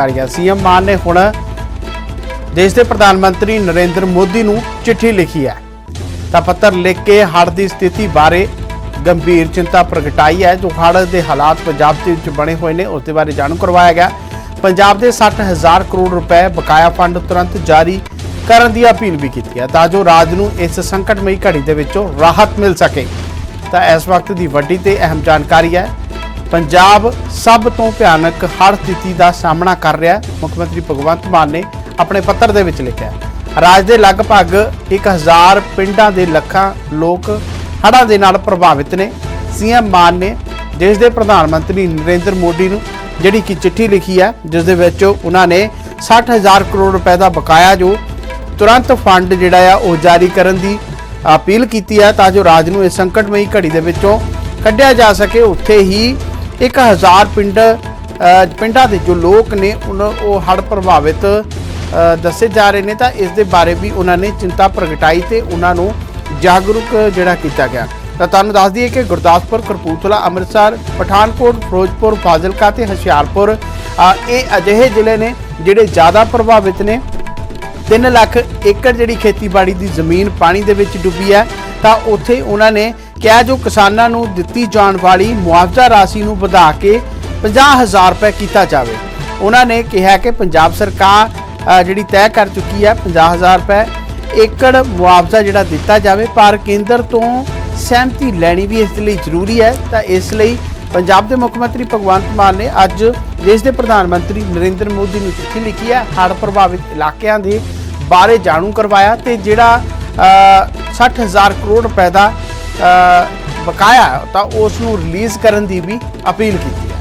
ਕਰਿਆ ਸੀਐਮ ਮਾਨ ਨੇ ਹੁਣ ਦੇਸ਼ ਦੇ ਪ੍ਰਧਾਨ ਮੰਤਰੀ ਨਰਿੰਦਰ ਮੋਦੀ ਨੂੰ ਚਿੱਠੀ ਲਿਖੀ ਹੈ। ਤਾਂ ਪੱਤਰ ਲਿਖ ਕੇ ਹੜ੍ਹ ਦੀ ਸਥਿਤੀ ਬਾਰੇ ਗੰਭੀਰ ਚਿੰਤਾ ਪ੍ਰਗਟਾਈ ਹੈ। ਜੋ ਹੜ੍ਹ ਦੇ ਹਾਲਾਤ ਪੰਜਾਬ ਦੇ ਵਿੱਚ ਬਣੇ ਹੋਏ ਨੇ, ਉਸ ਦੇ ਬਾਰੇ ਜਾਣੂ ਕਰਵਾਇਆ ਗਿਆ। ਪੰਜਾਬ ਦੇ 60000 ਕਰੋੜ ਰੁਪਏ ਬਕਾਇਆ ਫੰਡ ਤੁਰੰਤ ਜਾਰੀ ਕਰਨ ਦੀ ਅਪੀਲ ਵੀ ਕੀਤੀ ਹੈ। ਤਾਂ ਜੋ ਰਾਜ ਨੂੰ ਇਸ ਸੰਕਟਮਈ ਘੜੀ ਦੇ ਵਿੱਚੋਂ ਰਾਹਤ ਮਿਲ ਸਕੇ। ਤਾਂ ਇਸ ਵਕਤ ਦੀ ਵੱਡੀ ਤੇ ਅਹਿਮ ਜਾਣਕਾਰੀ ਹੈ। ਪੰਜਾਬ ਸਭ ਤੋਂ ਭਿਆਨਕ ਹੜ੍ਹ ਸਥਿਤੀ ਦਾ ਸਾਹਮਣਾ ਕਰ ਰਿਹਾ ਹੈ। ਮੁੱਖ ਮੰਤਰੀ ਭਗਵੰਤ ਮਾਨ ਨੇ ਆਪਣੇ ਪੱਤਰ ਦੇ ਵਿੱਚ ਲਿਖਿਆ ਰਾਜ ਦੇ ਲਗਭਗ 1000 ਪਿੰਡਾਂ ਦੇ ਲੱਖਾਂ ਲੋਕ ਹੜ੍ਹਾਂ ਦੇ ਨਾਲ ਪ੍ਰਭਾਵਿਤ ਨੇ। ਸੀਐਮ ਮਾਨ ਨੇ ਦੇਸ਼ ਦੇ ਪ੍ਰਧਾਨ ਮੰਤਰੀ ਨਰਿੰਦਰ ਮੋਦੀ ਨੂੰ ਜਿਹੜੀ ਕਿ ਚਿੱਠੀ ਲਿਖੀ ਹੈ, ਜਿਸ ਦੇ ਵਿੱਚ ਉਹਨਾਂ ਨੇ 60000 ਕਰੋੜ ਰੁਪਏ ਦਾ ਬਕਾਇਆ ਜੋ ਤੁਰੰਤ ਫੰਡ ਜਿਹੜਾ ਆ, ਉਹ ਜਾਰੀ ਕਰਨ ਦੀ ਅਪੀਲ ਕੀਤੀ ਹੈ ਤਾਂ ਜੋ ਰਾਜ ਨੂੰ ਇਸ ਸੰਕਟਮਈ ਘੜੀ ਦੇ ਵਿੱਚੋਂ ਕੱਢਿਆ ਜਾ ਸਕੇ। ਉੱਥੇ ਹੀ 1000 ਪਿੰਡ ਪਿੰਡਾਂ ਦੇ ਜੋ ਲੋਕ ਨੇ ਉਹਨਾਂ ਉਹ ਹੜ੍ਹ ਪ੍ਰਭਾਵਿਤ ਦੱਸੇ ਜਾ ਰਹੇ ਨੇ, ਤਾਂ ਇਸ ਦੇ ਬਾਰੇ ਵੀ ਉਹਨਾਂ ਨੇ ਚਿੰਤਾ ਪ੍ਰਗਟਾਈ ਤੇ ਉਹਨਾਂ ਨੂੰ ਜਾਗਰੂਕ, ਜਿਹੜਾ ਕੀਤਾ ਗਿਆ। ਤਾਂ ਤੁਹਾਨੂੰ ਦੱਸ ਦਈਏ ਕਿ ਗੁਰਦਾਸਪੁਰ ਕਰਪੂਥਲਾ ਅੰਮ੍ਰਿਤਸਰ, ਪਠਾਨਕੋਟ, ਫਿਰੋਜ਼ਪੁਰ, ਫਾਜ਼ਿਲਕਾ ਤੇ ਹੁਸ਼ਿਆਰਪੁਰ ਇਹ ਅਜਿਹੇ ਜ਼ਿਲ੍ਹੇ ਨੇ ਜਿਹੜੇ ਜ਼ਿਆਦਾ ਪ੍ਰਭਾਵਿਤ ਨੇ। 3 ਲੱਖ ਏਕੜ ਜਿਹੜੀ ਖੇਤੀਬਾੜੀ ਦੀ ਜ਼ਮੀਨ ਪਾਣੀ ਦੇ ਵਿੱਚ ਡੁੱਬੀ ਹੈ, ਤਾਂ ਉੱਥੇ ਉਹਨਾਂ ਨੇ ਕਿਹਾ ਜੋ ਕਿਸਾਨਾਂ ਨੂੰ ਦਿੱਤੀ ਜਾਣ ਵਾਲੀ ਮੁਆਵਜ਼ਾ ਰਾਸ਼ੀ ਨੂੰ ਵਧਾ ਕੇ 50000 ਰੁਪਏ ਕੀਤਾ ਜਾਵੇ। ਉਹਨਾਂ ਨੇ ਕਿਹਾ ਕਿ ਪੰਜਾਬ ਸਰਕਾਰ ਜਿਹੜੀ ਤੈਅ ਕਰ ਚੁੱਕੀ ਹੈ 50000 ਰੁਪਏ ਏਕੜ ਮੁਆਵਜ਼ਾ ਜਿਹੜਾ ਦਿੱਤਾ ਜਾਵੇ ਪਰ ਕੇਂਦਰ ਤੋਂ ਸਹਿਮਤੀ ਲੈਣੀ ਵੀ ਇਸ ਦੇ ਲਈ ਜ਼ਰੂਰੀ ਹੈ। ਤਾਂ ਇਸ ਲਈ ਪੰਜਾਬ ਦੇ ਮੁੱਖ ਮੰਤਰੀ ਭਗਵੰਤ ਮਾਨ ਨੇ ਅੱਜ ਦੇਸ਼ ਦੇ ਪ੍ਰਧਾਨ ਮੰਤਰੀ ਨਰਿੰਦਰ ਮੋਦੀ ਨੂੰ ਚਿੱਠੀ ਲਿਖੀ ਹੈ। ਹੜ੍ਹ ਪ੍ਰਭਾਵਿਤ ਇਲਾਕਿਆਂ ਦੇ ਬਾਰੇ ਜਾਣੂ ਕਰਵਾਇਆ ਤੇ ਜਿਹੜਾ ਅ, 60000 ਕਰੋੜ ਰੁਪਏ ਦਾ ਬਕਾਇਆ ਤਾਂ ਉਸ ਨੂੰ ਰਿਲੀਜ਼ ਕਰਨ ਦੀ ਵੀ ਅਪੀਲ ਕੀਤੀ